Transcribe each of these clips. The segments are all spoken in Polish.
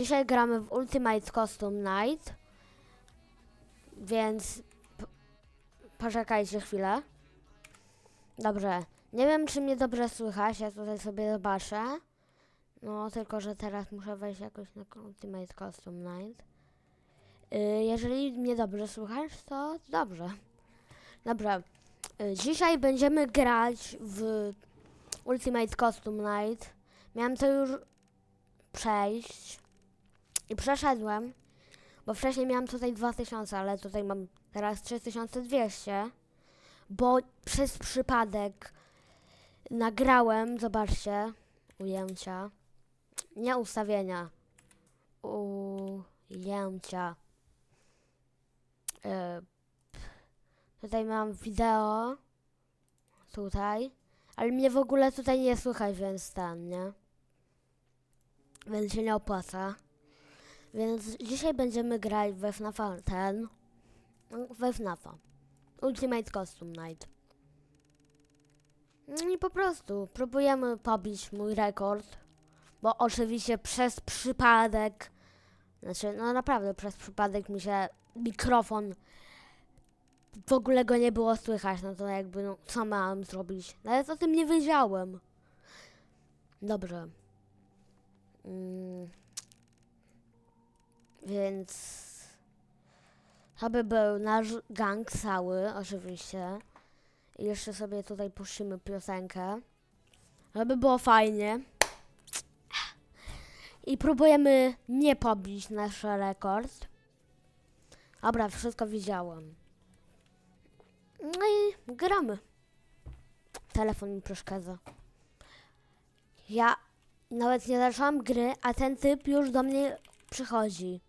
Dzisiaj gramy w Ultimate Custom Night, więc poczekajcie chwilę. Dobrze, nie wiem czy mnie dobrze słychać, ja tutaj sobie zobaczę. No, tylko że teraz muszę wejść jakoś na Ultimate Custom Night. Y, jeżeli mnie dobrze słychać, to dobrze. Dobra, y, dzisiaj będziemy grać w Ultimate Custom Night. Miałem to już przejść i przeszedłem, bo wcześniej miałem tutaj 2000, ale tutaj mam teraz 3200, bo przez przypadek nagrałem, zobaczcie, ujęcia, nie ustawienia, ujęcia. E, tutaj mam wideo, tutaj, ale mnie w ogóle tutaj nie słychać, więc ten, nie? Więc się nie opłaca. Więc dzisiaj będziemy grać we FNAFa ten, we FNAFa. Ultimate Custom Night. No i po prostu próbujemy pobić mój rekord, bo oczywiście przez przypadek, znaczy no naprawdę przez przypadek mi się mikrofon, w ogóle go nie było słychać, no to jakby no co miałem zrobić, nawet o tym nie wiedziałem. Dobrze. Mm. Więc to by był nasz gang cały, oczywiście. I jeszcze sobie tutaj puścimy piosenkę. Żeby było fajnie. I próbujemy nie pobić nasz rekord. Dobra, wszystko widziałem. No i gramy. Telefon mi przeszkadza. Ja nawet nie zaczęłam gry, a ten typ już do mnie przychodzi.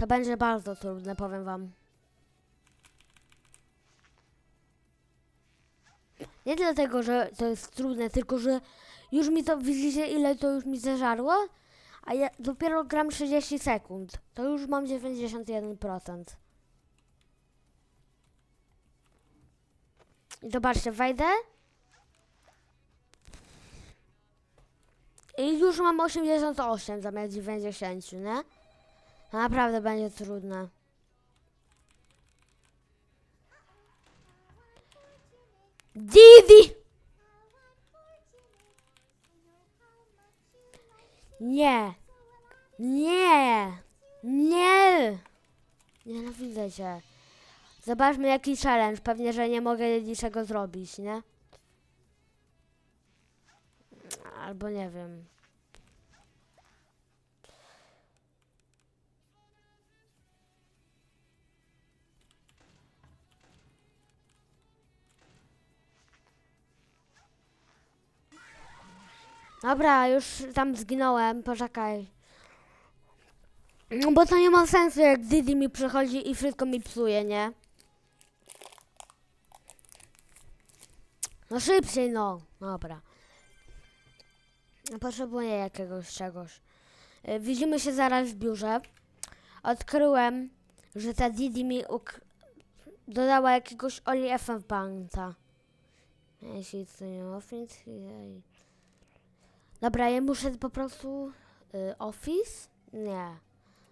To będzie bardzo trudne, powiem wam. Nie dlatego, że to jest trudne, tylko że już mi to, widzicie ile to już mi zeżarło? A ja dopiero gram 30 sekund. To już mam 91%. I zobaczcie, wejdę. I już mam 88 zamiast 90, nie? Naprawdę będzie trudne. Didi! Nie! Nie! Nie! Nienawidzę cię. Zobaczmy jaki challenge. Pewnie, że nie mogę niczego zrobić, nie? Albo nie wiem. Dobra, już tam zginąłem, poczekaj. No bo to nie ma sensu, jak Didi mi przychodzi i wszystko mi psuje, nie? No szybciej, no. Dobra. Potrzebuję jakiegoś czegoś. Y, Widzimy się zaraz w biurze. Odkryłem, że ta Didi mi dodała jakiegoś Oli FF Banta. Jeśli to nie jej. Dobra, ja muszę po prostu... Y, office? Nie.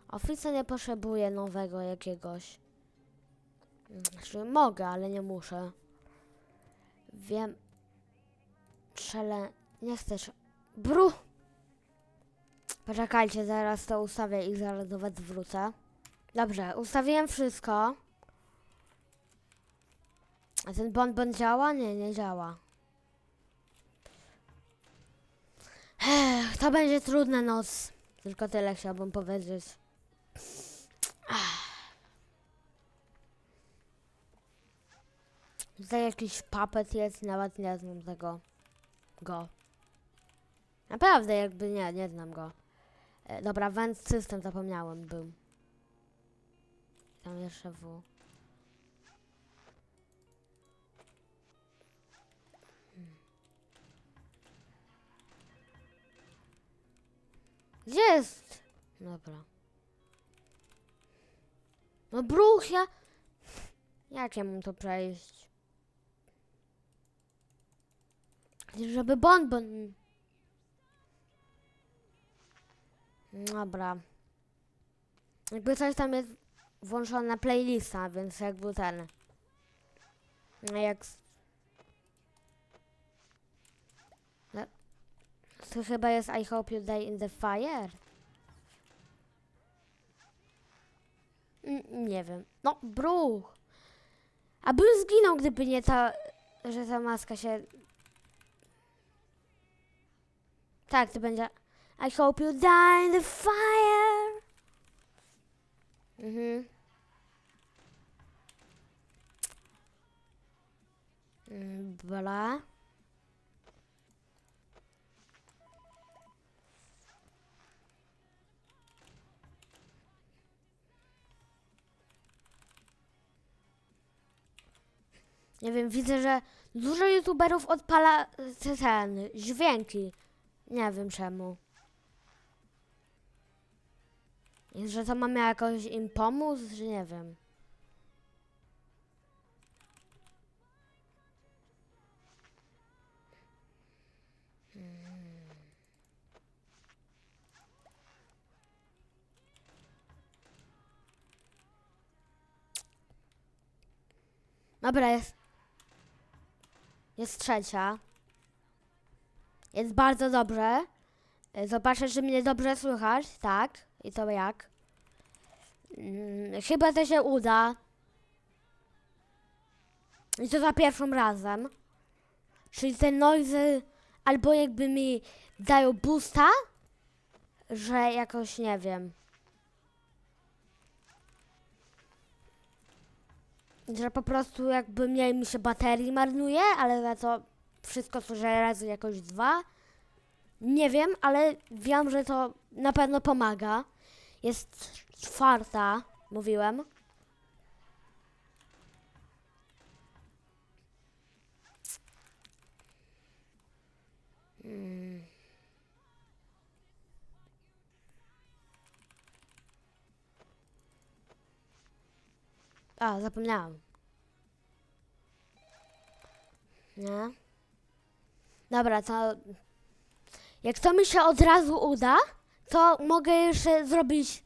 Office nie potrzebuję nowego jakiegoś. Znaczy mogę, ale nie muszę. Wiem. Szele... Nie chcesz... Bru! Poczekajcie, zaraz to ustawię i zaraz do was wrócę. Dobrze, ustawiłem wszystko. A ten bonbon działa? Nie, nie działa. Ech, to będzie trudna noc. Tylko tyle chciałbym powiedzieć. Tutaj jakiś papet jest, nawet nie znam tego. Go. Naprawdę, jakby nie, nie znam go. E, dobra, Vent System zapomniałem, był. Tam jeszcze W. Gdzie jest? Dobra. No bruch, ja... Jak ja mam to przejść? Żeby bonbon... Dobra. Jakby coś tam jest włączona playlista, więc jakby ten. No jak. s- No, To chyba jest I hope you die in the fire. Mm, Nie wiem. No, bruch. A bym zginął, gdyby nie ta, że ta maska się... Tak, to będzie... I hope you die in the fire. Mhm. Mm, Bla. Nie wiem, widzę, że dużo youtuberów odpala te- ten, dźwięki. Nie wiem czemu. Że to mamy jakoś im pomóc, że nie wiem. Hmm. Dobra, jest. Jest trzecia. Jest bardzo dobrze. E, Zobaczę, czy mnie dobrze słychać. Tak. I to jak? Mm, chyba to się uda. I to za pierwszym razem. Czyli te noise albo jakby mi dają boosta, że jakoś nie wiem. Że po prostu jakby mniej mi się baterii marnuje, ale za to wszystko co razy jakoś dwa. Nie wiem, ale wiem, że to na pewno pomaga. Jest czwarta, mówiłem. Mm. A, zapomniałam. Nie? Dobra, to jak to mi się od razu uda, to mogę jeszcze zrobić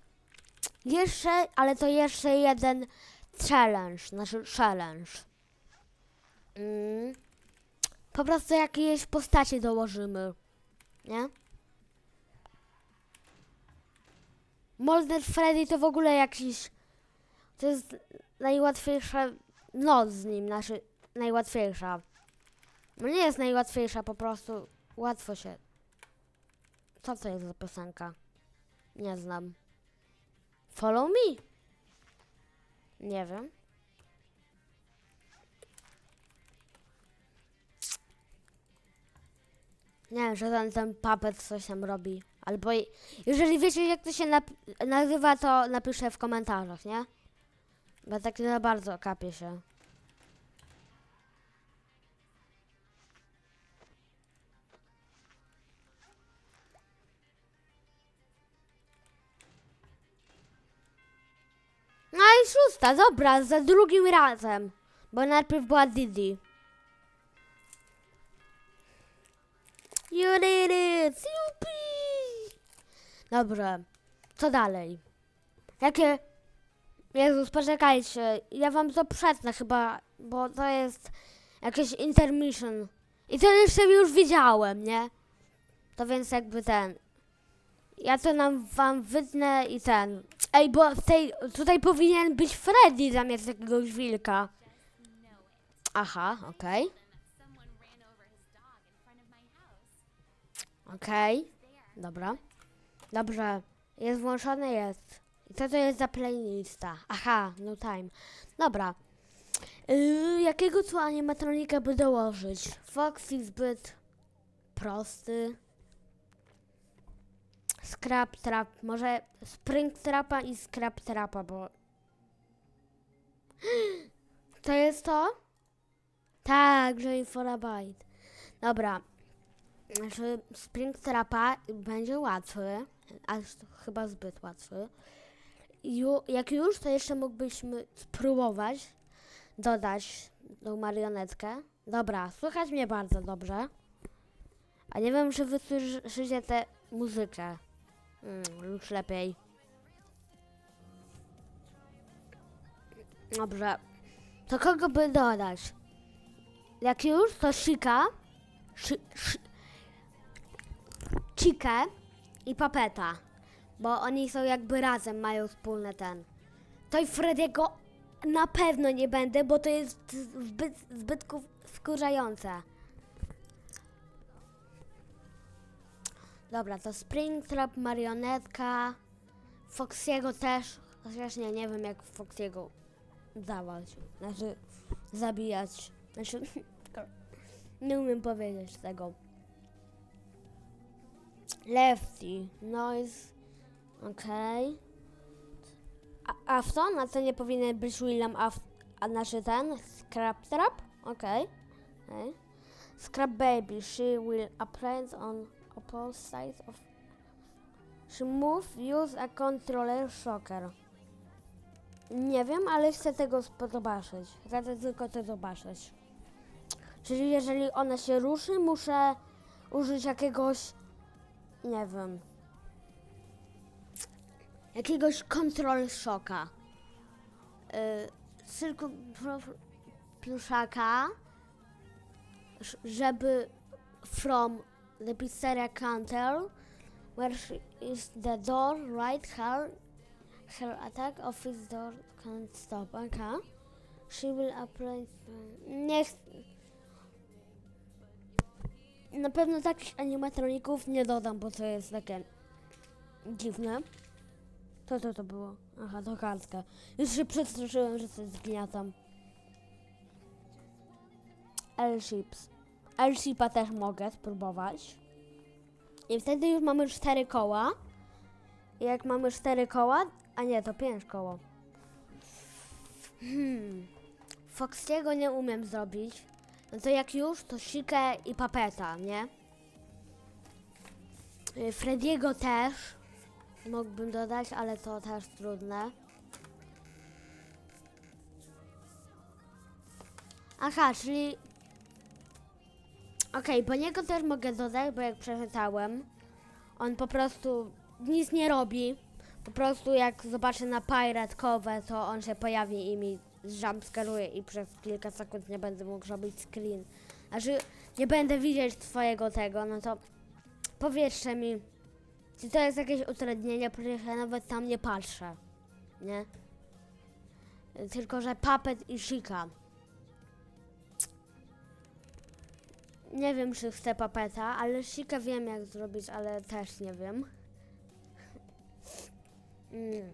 jeszcze, ale to jeszcze jeden challenge, znaczy challenge. Mm. Po prostu jakieś postacie dołożymy, nie? Molder Freddy to w ogóle jakiś, to jest najłatwiejsza noc z nim, znaczy najłatwiejsza. No nie jest najłatwiejsza, po prostu łatwo się. Co to jest za piosenka? Nie znam. Follow me? Nie wiem. Nie wiem, że ten, ten puppet coś tam robi. Albo jeżeli wiecie jak to się nazywa, to napiszę w komentarzach, nie? Bo tak nie bardzo kapie się. No i szósta, dobra, za drugim razem. Bo najpierw była Didi. You did it! Yupi! Dobrze, co dalej? Jakie... Jezus, poczekajcie, ja wam to przetnę chyba, bo to jest jakieś intermission. I to jeszcze już widziałem, nie? To więc jakby ten... Ja to nam wam wytnę i ten... Ej, bo tej, tutaj powinien być Freddy zamiast jakiegoś wilka. Aha, okej, house. okej. Dobra. Dobrze. Jest włączony, jest. Co to jest za playlista? Aha, no time. Dobra. Yy, jakiego tu animatronika by dołożyć? Foxy zbyt prosty. Scrap Trap. Może Spring Trapa i Scrap Trapa, bo... To jest to? Tak, że for a bite. Dobra. Znaczy, Spring Trapa będzie łatwy, aż chyba zbyt łatwy. Ju, jak już, to jeszcze mógłbyśmy spróbować dodać tą marionetkę. Dobra, słychać mnie bardzo dobrze. A nie wiem, czy wy słyszycie tę muzykę. Mm, już lepiej. Dobrze. To kogo by dodać? Jak już, to Shika, Shi, shi, Chikę i Papeta. Bo oni są jakby razem, mają wspólny ten. To i Frediego na pewno nie będę, bo to jest zbyt, zbyt ku- wkurzające. Dobra, to Springtrap, marionetka, Foxiego też. Chociaż nie, nie wiem jak Foxiego dawać. Znaczy, zabijać. Znaczy, nie umiem powiedzieć tego. Lefty, noise, okej. A a co nie powinien być William Af... A znaczy ten? Scrap Trap? Okej. Scrap Baby, she will apply on opposite sides of... She move, use a controller shocker. Nie wiem, ale chcę tego zobaczyć. Chcę tylko to zobaczyć. Czyli jeżeli ona się ruszy, muszę użyć jakiegoś... Nie wiem. Jakiegoś control shocka. Yy, pro- pluszaka, żeby from the pizzeria counter where is the door right her her attack of his door can't stop okay she will apply nie ch- na pewno takich animatroników nie dodam, bo to jest takie dziwne. Co to to było? Aha, to kartka. Już się przestraszyłem, że coś zgniatam. L-Ships. L-Shipa też mogę spróbować. I wtedy już mamy cztery koła. I jak mamy cztery koła, a nie, to pięć koło. Hmm. Foxiego nie umiem zrobić. No to jak już, to Sikę i Papeta, nie? Y, Frediego też mógłbym dodać, ale to też trudne. Aha, czyli... Okej, bo niego też mogę dodać, bo jak przeczytałem, on po prostu nic nie robi. Po prostu jak zobaczy na Pirate Cove, to on się pojawi i mi jumpscaruje i przez kilka sekund nie będę mógł robić screen. Znaczy, nie będę widzieć twojego tego, no to powiedzcie mi, czy to jest jakieś utrudnienie, przecież ja nawet tam nie patrzę, nie? Tylko, że Puppet i Shika. Nie wiem, czy chcę Puppeta, ale Shika wiem jak zrobić, ale też nie wiem. Mm.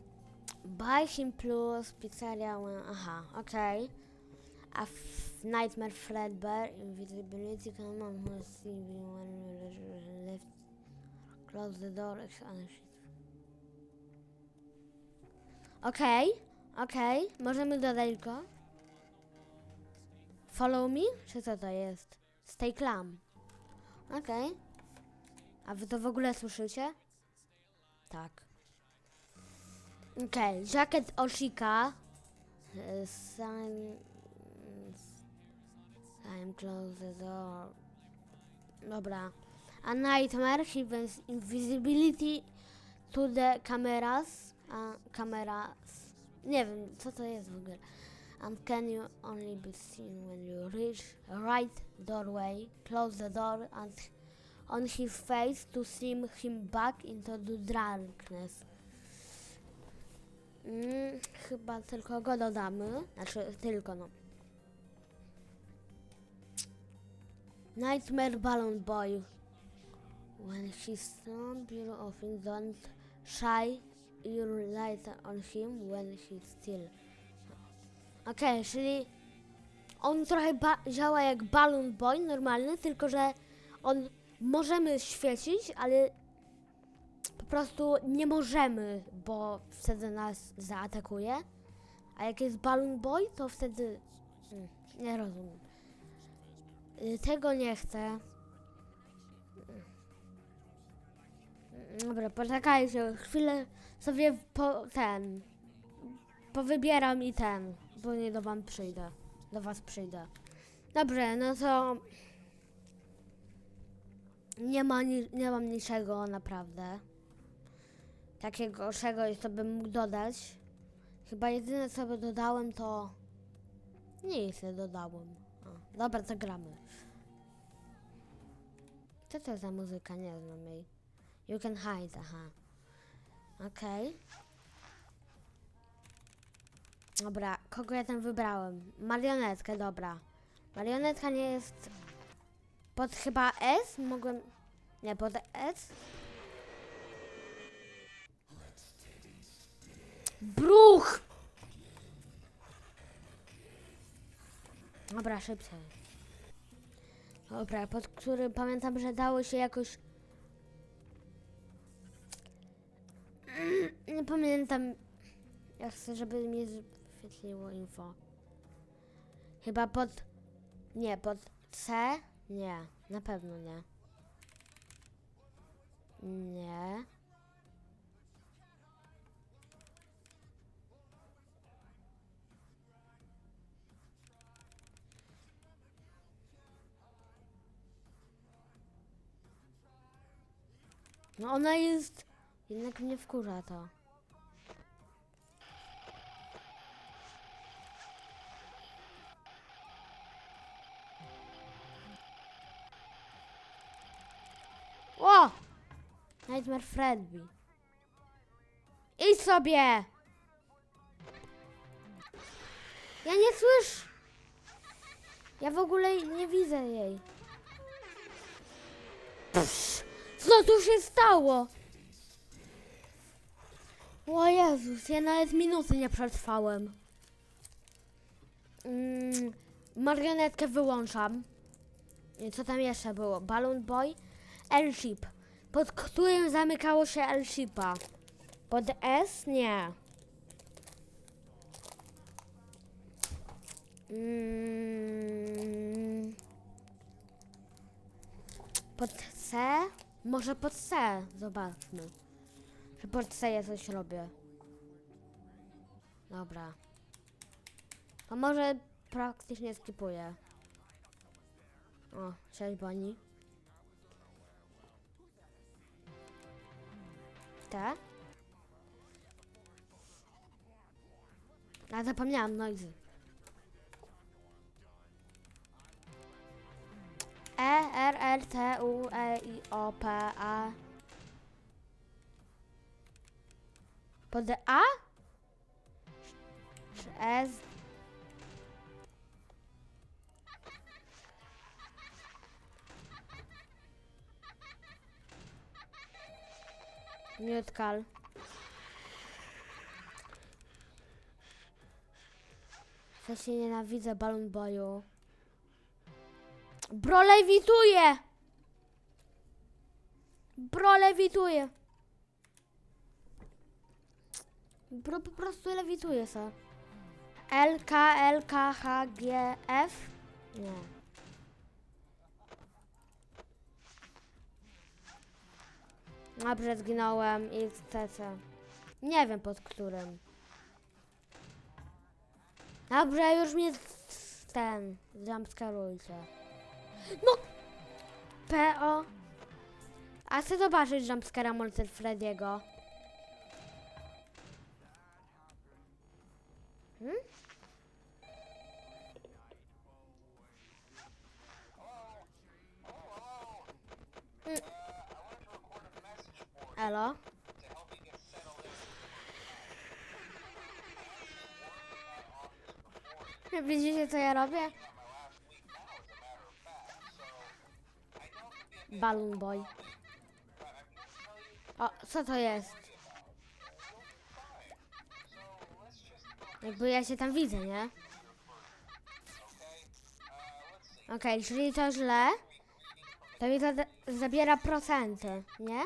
Him plus pizzeria. one- Aha, okej. A f- Nightmare Fredbear, Invisibility, come on, who see me when you left. Close the door. and shit. Okej, okej, możemy dodać go. Follow me? Czy co to jest? Stay calm. Okej. A wy to w ogóle słyszycie? Tak. Okej, jacket Oshika. Uh, sign. Time close the door. Dobra. A nightmare gives invisibility to the cameras. A cameras. Nie wiem, co to jest w ogóle. And can you only be seen when you reach right doorway, close the door and on his face to see him back into the darkness. Mm, chyba tylko go dodamy. Znaczy, tylko no. Nightmare Balloon Boy. When he's strong, you often don't shy your light on him when he's still. Okej, czyli on trochę działa jak Balloon Boy normalny, tylko że on możemy świecić, ale po prostu nie możemy, bo wtedy nas zaatakuje. A jak jest Balloon Boy, to wtedy... Mm, nie rozumiem. Y, Tego nie chcę. Dobra, poczekajcie, chwilę sobie po ten... Powybieram i ten, bo nie do wam przyjdę. Do was przyjdę. Dobrze, no to... Nie ma ni- nie mam niczego naprawdę. takiego czegoś, co bym mógł dodać. Chyba jedyne co by dodałem to... Nic nie dodałem. O, dobra, to gramy. Co to za muzyka? Nie znam jej. You can hide, aha. Okej. Dobra, kogo ja tam wybrałem? Marionetkę, dobra. Marionetka nie jest... Pod chyba S? Mogłem... Nie, pod S? Bruch! Dobra, szybciej. Dobra, pod którym pamiętam, że dało się jakoś... Nie pamiętam. Ja chcę, żeby mi wyświetliło info. Chyba pod... Nie, pod C? Nie, na pewno nie. Nie. No ona jest... Jednak mnie wkurza to. O! Nightmare Freddy. Idź sobie! Ja nie słyszę. Ja w ogóle nie widzę jej. Co tu się stało? O Jezus, ja nawet minuty nie przetrwałem. Mm, marionetkę wyłączam. Co tam jeszcze było? Balloon Boy? Airship, pod którym zamykało się Airshipa. Pod S? Nie. Mm. Pod C? Może pod C. Zobaczmy. C ja coś robię. Dobra. A może praktycznie skipuję. O, cześć Bonnie. Te? A zapomniałam noisy. E, R, L, T, U, E, I, O, P, A. Pod A? Czy S? Miotkal. Ja się nienawidzę Balloon Boyu. Bro lewituje! Bro lewituje! Bro po prostu lewituje se. L, K, L, K, H, G, F? Nie. Dobrze, zginąłem CC. Nie wiem pod którym. Dobrze, już mnie ten jumpscarujcie. No! PO. A chcę zobaczyć jumpscara Monster Freddy'ego. Hmm? Mm. Widzicie co ja robię? Balloon Boy. O, co to jest? Jakby ja się tam widzę, nie? Okej, czyli to źle. To mi to zabiera procenty, nie?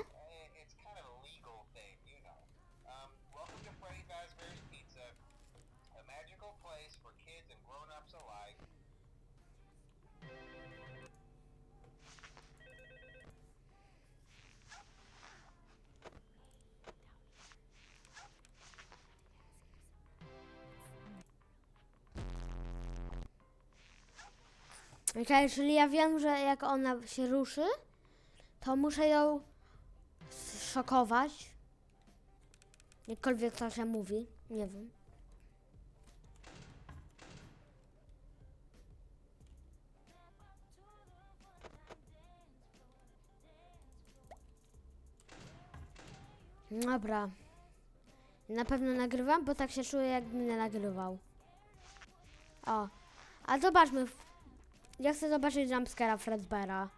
Okej, czyli ja wiem, że jak ona się ruszy, to muszę ją szokować. Jakkolwiek to się mówi, nie wiem. Dobra. Na pewno nagrywam, bo tak się czuję, jakbym nie nagrywał. O. A zobaczmy. Ja chcę zobaczyć jumpscare'a Fredbeara.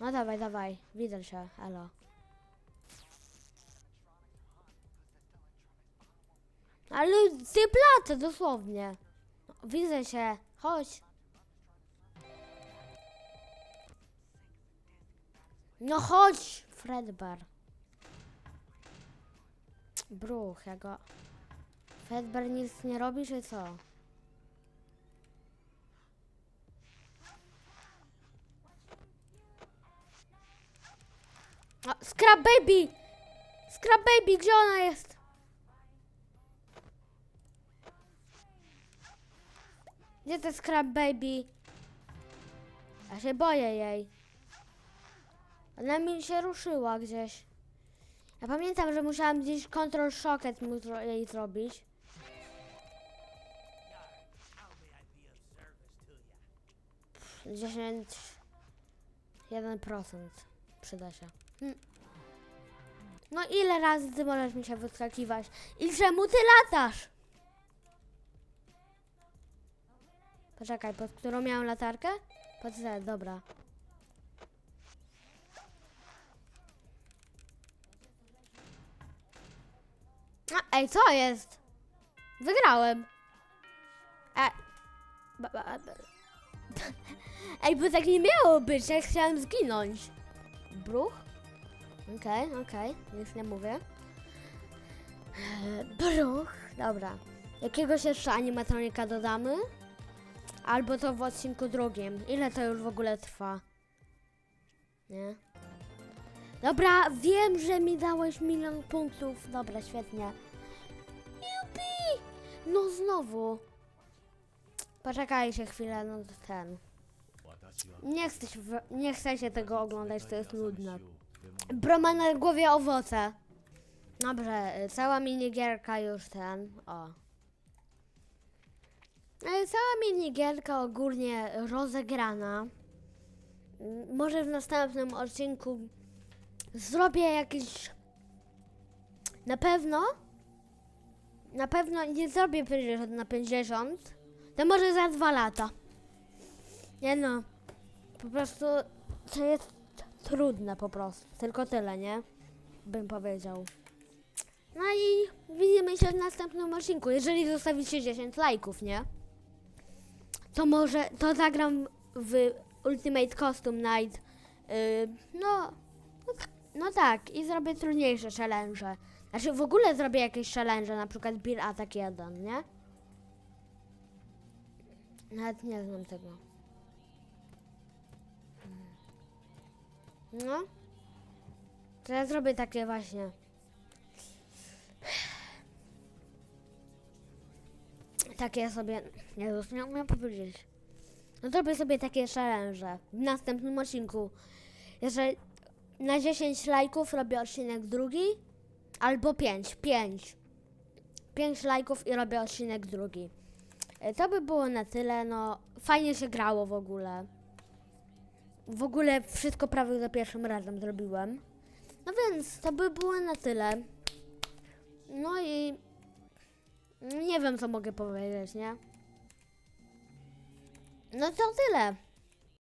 No dawaj, dawaj. Widzę się. Elo. Ale ty platę, dosłownie. Widzę się. Chodź. No chodź, Fredbear. Bruch, ja go... Fredbear nic nie robi, czy co? Scrap Baby! Scrap Baby, gdzie ona jest? Gdzie to Scrap Baby? Ja się boję jej. Ona mi się ruszyła gdzieś. Ja pamiętam, że musiałam gdzieś mu zro- jej zrobić. Pff, 10... 1% przyda się. No ile razy ty możesz mi się wyskakiwać? I czemu ty latasz? Poczekaj, pod którą miałem latarkę? Pod Z, dobra. A, ej, co jest? Wygrałem. E, ba, ba, ba. Ej, bo tak nie miało być, ja chciałem zginąć. Bruch? Okej, okej, nic nie mówię. Eee, Bruch, dobra. Jakiegoś jeszcze animatronika dodamy? Albo to w odcinku drugim. Ile to już w ogóle trwa? Nie? Dobra, wiem, że mi dałeś milion punktów. Dobra, świetnie. Jupi! No znowu. Poczekajcie chwilę, no ten. Nie chcę, się, nie chcę się tego oglądać, to jest nudne. Bro ma na głowie owoce. Dobrze, y, cała minigierka już ten, o. E, Cała minigierka ogólnie rozegrana. Może w następnym odcinku zrobię jakiś... Na pewno, na pewno nie zrobię 50 na 50, to może za dwa lata. Nie no, po prostu to jest trudne po prostu. Tylko tyle, nie? Bym powiedział. No i widzimy się w następnym odcinku. Jeżeli zostawicie 10 lajków, nie? To może, to zagram w Ultimate Costume Night. Yy, no, no, t- no tak, i zrobię trudniejsze challenge. Znaczy w ogóle zrobię jakieś challenge, na przykład Beer Attack 1, nie? Nawet nie znam tego. No. To ja zrobię takie właśnie. Takie sobie. Jezus, nie umiem powiedzieć. No zrobię sobie takie challenge w następnym odcinku. Jeżeli na 10 lajków robię odcinek drugi, albo 5, 5. 5 lajków i robię odcinek drugi. E, To by było na tyle, no fajnie się grało w ogóle. W ogóle wszystko prawie za pierwszym razem zrobiłem. No więc to by było na tyle. No i nie wiem co mogę powiedzieć, nie? No to tyle.